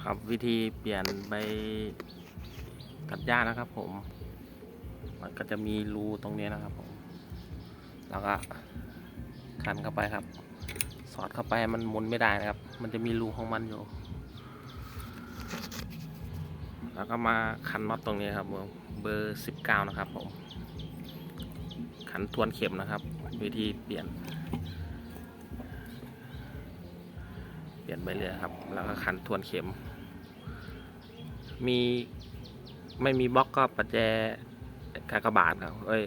นะครับ วิธีเปลี่ยนใบตัดหญ้านะครับ ผม มันก็จะมีรูตรงนี้นะครับผม แล้วก็คันเข้าไปครับ สอดเข้าไปมันมุนไม่ได้นะครับ มันจะมีรูของมันอยู่ แล้วก็มาขันน็อตตรงนี้ครับผมเบอร์สิบเก้านะครับ ผม ขันทวนเข็มนะครับ วิธีเปลี่ยนเปลี่ยนไปเรื่อยครับ แล้วก็ขันทวนเข็ม มีไม่มีบล็อกก็ประแจกากบาทครับเอ้ย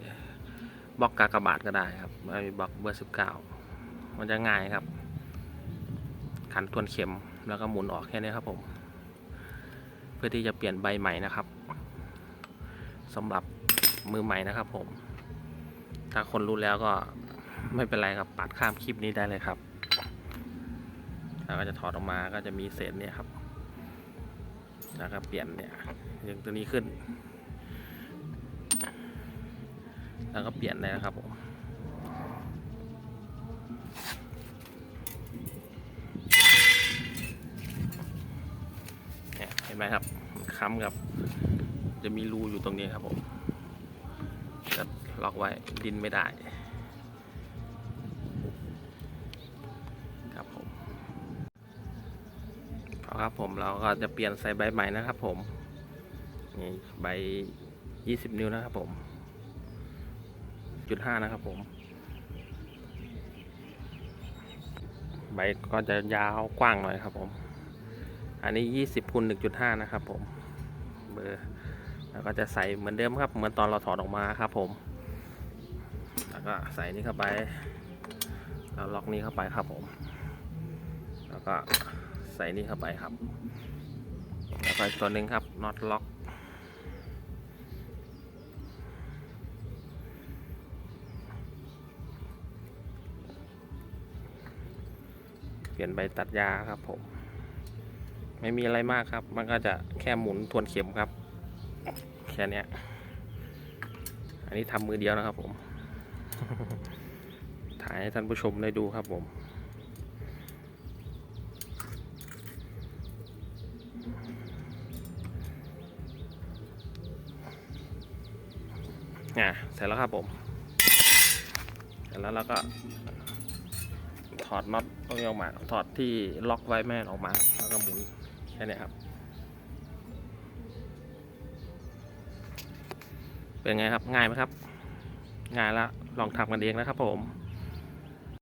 บล็อกกากบาทก็ได้ครับไม่มีบล็อกเบอร์สิบเก้ามันจะง่ายครับ ขันทวนเข็มแล้วก็หมุนออกแค่นี้ครับผม เพื่อที่จะเปลี่ยนใบใหม่นะครับสำหรับมือใหม่นะครับผม ถ้าคนรู้แล้วก็ไม่เป็นไรครับปัดข้ามคลิปนี้ได้เลยครับ แล้วก็จะถอดออกมาก็จะมีเศษเนี่ยครับ แล้วก็เปลี่ยนเนี่ยดึงตัวนี้ขึ้น แล้วก็เปลี่ยนเลยนะครับผมเห็นไหมครับค้ำกับจะมีรูอยู่ตรงนี้ครับผมจะล็อกไว้ดินไม่ได้ ครับผม ครับผมเราก็จะเปลี่ยนใส่ใบใหม่นะครับผมนี่ใบ 20 นิ้วนะครับผมจุดห้านะครับผม ใบก็จะยาวกว้างหน่อยครับผม อันนี้ 20คูณ1.5 นะครับผมเบอร์แล้วก็จะใส่เหมือนเดิมครับ เหมือนตอนเราถอดออกมาครับผม แล้วก็ใส่นี่เข้าไป แล้วล็อกนี้เข้าไปครับผม แล้วก็ ใส่นี่เข้าไปครับแล้วก็ตัวหนึ่งครับน็อตล็อกเปลี่ยนใบตัดหญ้าครับผม ไม่มีอะไรมากครับ มันก็จะแค่หมุนทวนเข็มครับ แค่เนี้ยอันนี้ทำมือเดียวนะครับผม ถ่ายให้ท่านผู้ชมได้ดูครับผม อะเสร็จแล้วครับผมเสร็จแล้วเราก็ ถอดน็อตตรงนี้ออกมา ถอดที่ล็อกไว้แม่นออกมา แล้วก็หมุนแค่นี้ครับ เป็นไงครับง่ายไหมครับ ง่ายแล้วลองทำกันเองนะครับผม